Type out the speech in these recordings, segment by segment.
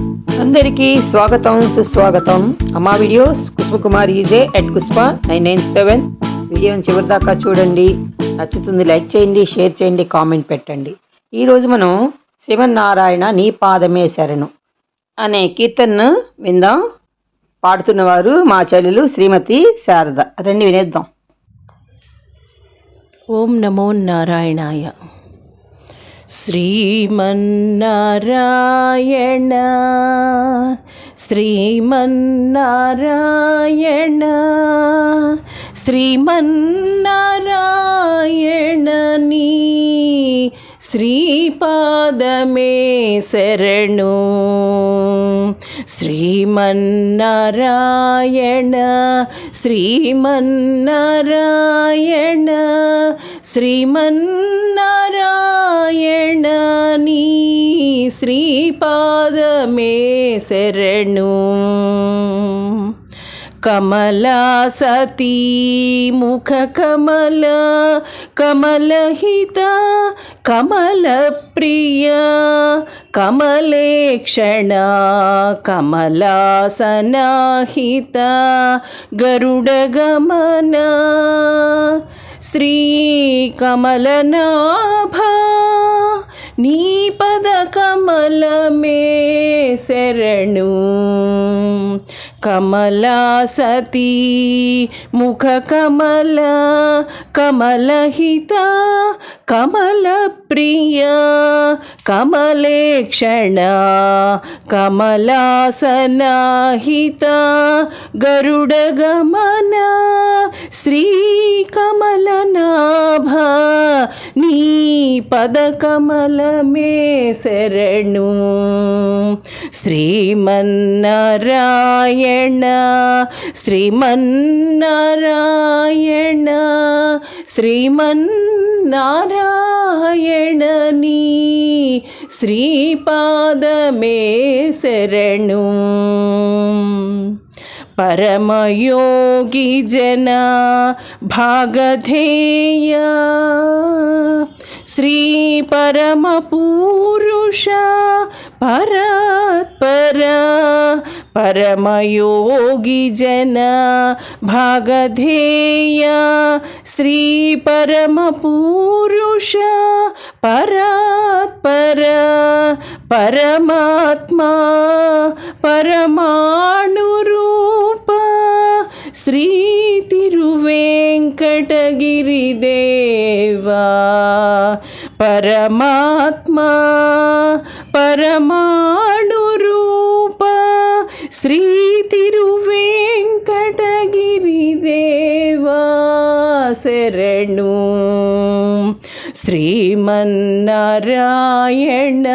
అందరికీ స్వాగతం సుస్వాగతం. అమ్మా వీడియోస్ కుసుమకుమార్ ఈజే అట్ కుస్ప నైన్ నైన్ సెవెన్. వీడియోని చివరి దాకా చూడండి. నచ్చుతుంది లైక్ చేయండి షేర్ చేయండి కామెంట్ పెట్టండి. ఈరోజు మనం శివనారాయణ నీ పాదమే శరణు అనే కీర్తన్ను విందాం. పాడుతున్నవారు మా చెల్లెలు శ్రీమతి శారద. రండి వినేద్దాం. ఓం నమో నారాయణాయ. శ్రీమన్నారాయణ శ్రీమన్నారాయణ శ్రీమన్నారాయణని శ్రీపాదమే శరణు. శ్రీమన్నారాయణ శ్రీమన్నారాయణ శ్రీమన్ శ్రీపాదమే శరణు. కమలా సతీ ముఖ కమల కమలహిత కమల ప్రియ కమలేక్షణ కమలాసనాహిత గరుడగమన శ్రీ కమలనాభ నీ పద కమలమే శరణు. కమలా సతీ ముఖ కమల కమలహిత కమల ప్రియ కమలేక్షణ కమలాసనాహిత గరుడగమన శ్రీ పద కమలమే శరణు శ్రీమన్నారాయణ శ్రీమన్నారాయణ శ్రీమన్నారాయణ నీ శ్రీపాదమే శరణు परमयोगी जन भागधेय। श्री परमपुरुष परत्पर परमयोगी जन भागधेय। श्री परमपुरुष परत्पर परमात्मा परमाणु శ్రీ తిరువేంకటగిరిదేవా పరమాత్మా పరమాణురూప శ్రీ తిరువేంకటగిరిదేవా శరణు శ్రీమన్నారాయణ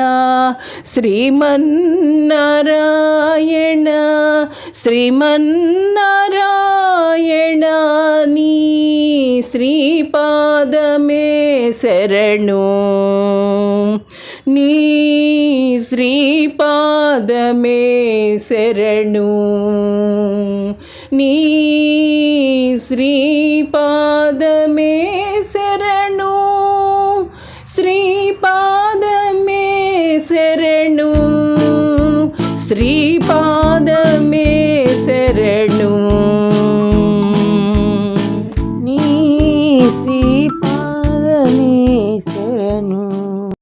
శ్రీమన్నారాయణ శ్రీమన్నారాయణ నీ శ్రీపాదమే శరణు. నీ శ్రీపాదమే శరణు. నీ శ్రీపాదమే శరణు శ్రీపా